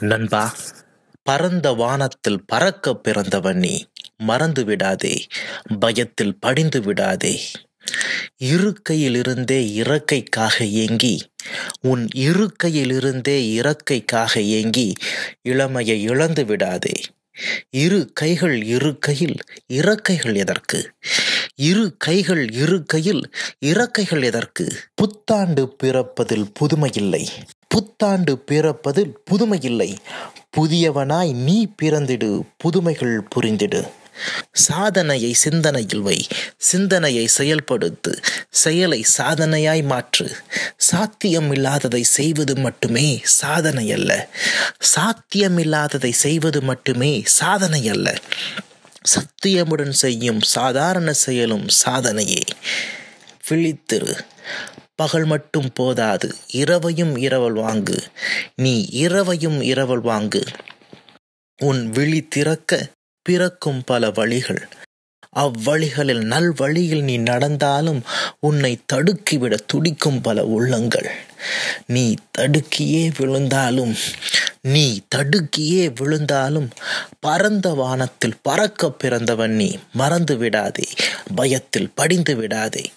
நண்பா பரந்த வானத்தில் பறக்க பிறந்தவன் நீ. மறந்து விடாதே பயத்தில் படிந்து விடாதே. இருக்கையிலிருந்தே இறக்கைக்காக ஏங்கி உன் இருக்கையிலிருந்தே இறக்கைக்காக ஏங்கி இளமையை இழந்து விடாதே. இரு கைகள் இருக்கையில் இறக்கைகள் எதற்கு? இரு கைகள் இருக்கையில் இறக்கைகள் எதற்கு? புத்தாண்டு பிறப்பதில் புதுமையில்லை. புத்தாண்டு பிறப்பதில் புதுமையில்லை. புதியவனாய் நீ பிறந்திடு புதுமைகள் புரிந்திடு. சாதனையை சிந்தனையில் வை சிந்தனையை செயல்படுத்து செயலை சாதனையாய் மாற்று. சாத்தியம் இல்லாததை செய்வது மட்டுமே சாதனை அல்ல சாத்தியமில்லாததை செய்வது மட்டுமே சாதனை அல்ல சத்தியமுடன் செய்யும் சாதாரண செயலும் சாதனையே. விழித்திரு. பகல் மட்டும் போதாது. இரவையும் இரவல் வாங்கு. நீ இரவையும் இரவல் வாங்கு. உன் விழி திறக்க பிறக்கும் பல வழிகள். அவ்வழிகளில் நல்வழியில் நீ நடந்தாலும் உன்னை தடுக்கிவிட துடிக்கும் பல உள்ளங்கள். நீ தடுக்கியே விழுந்தாலும் நீ தடுக்கியே விழுந்தாலும் பரந்த வானத்தில் பறக்க பிறந்தவன் நீ. மறந்து விடாதே. பயத்தில் படிந்து விடாதே.